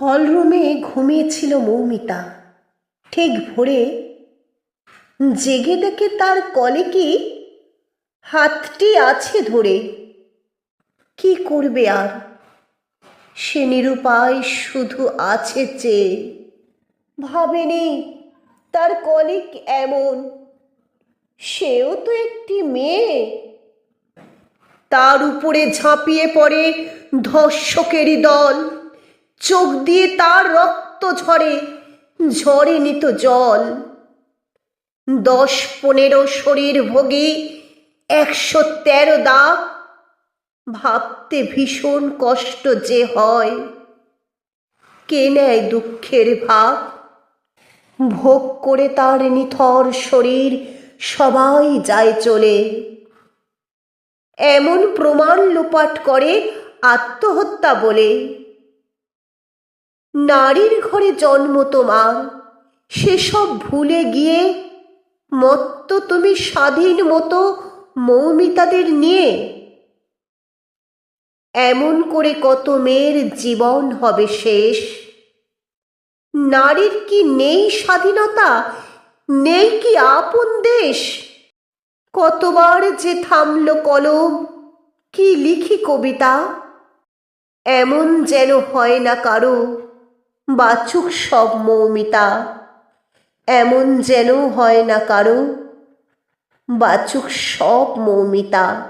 হলরুমে ঘুমিয়েছিল মৌমিতা। ঠিক ভোরে, জেগে দেখে তার কলে কি? হাতটি আছে ধরে। কি করবে আর? সে নিরুপায় শুধু আছে চেয়ে। ভাবেনি তার কলিক এমন? সেও তো একটি মেয়ে। তার উপরে ঝাঁপিয়ে পড়ে ধর্ষকেরই দল। চোখ দিয়ে তার রক্ত ঝরে ঝরে নিত জল। দশ পনেরো শরীর ভোগী একশো তেরো দাগ, ভাবতে ভীষণ কষ্ট যে হয়। কে নেয় দুঃখের ভাব? ভোগ করে তার নিথর শরীর সবাই যায় চলে। এমন প্রমাণ লোপাট করে আত্মহত্যা বলে। নারীর ঘরে জন্ম তোমার। সেসব ভুলে গিয়ে মত্ত তুমি স্বাধীন মতো মৌমিতাদের নিয়ে। এমন করে কত মেয়ের জীবন হবে শেষ। নারীর কি নেই স্বাধীনতা? নেই কি আপন দেশ? কতবার যে থামল কলম, কি লিখি কবিতা? এমন যেন হয় না কারও বাচুক সব মৌমিতা। এমন যেন হয় না কারও। বাচুক সব মৌমিতা।